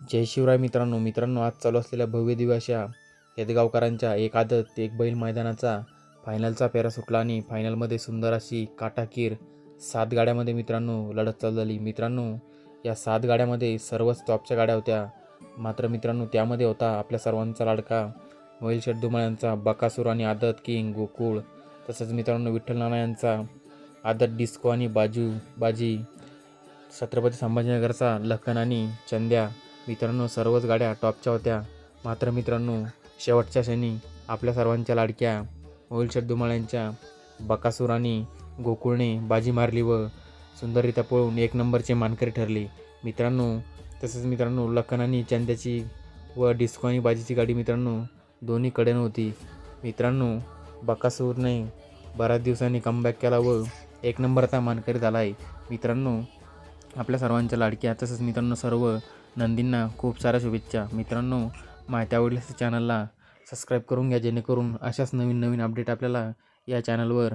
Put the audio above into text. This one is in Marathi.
जय शिवराय मित्रांनो. मित्रांनो आज चालू असलेल्या भव्य दिव्य अशा हेदगावकरांच्या एक आदत एक बैल मैदानाचा फायनलचा पेरा सुटला आणि फायनलमध्ये सुंदर अशी काटाकीर सात गाड्यामध्ये मित्रांनो लढत चालू झाली मित्रांनो या सात गाड्यामध्ये सर्वच टॉपच्या गाड्या होत्या. मात्र मित्रांनो त्यामध्ये होता आपल्या सर्वांचा लाडका मोहिल शेठ धुमाळ यांचा बकासूर आणि आदत किंग गोकुळ. तसंच मित्रांनो विठ्ठल नाना यांचा आदत डिस्को आणि बाजू बाजी छत्रपती संभाजीनगरचा लखन आणि चंद्या मित्रांनो सर्वच गाड्या टॉपच्या होत्या. मात्र मित्रांनो शेवटच्या क्षणी आपल्या सर्वांच्या लाडक्या मोहिल शेठ धुमाळ बकासूर आणि गोकुळने बाजी मारली व सुंदररित्या पळून एक नंबरचे मानकरी ठरले. मित्रांनो तसंच मित्रांनो लखन आणि चंद्याची व डिस्को आणि बाजीची गाडी मित्रांनो दोन्ही कडेनं होती. मित्रांनो बकासूरने बऱ्याच दिवसांनी कमबॅक केला व एक नंबरचा मानकरी झाला आहे. मित्रांनो आपल्या सर्वांच्या लाडक्या तसंच मित्रांनो सर्व नंदींना खूप साऱ्या शुभेच्छा. मित्रांनो माहिती आवडल्यास चॅनलला सबस्क्राईब करून घ्या जेणेकरून अशाच नवीन नवीन अपडेट आपल्याला या चॅनलवर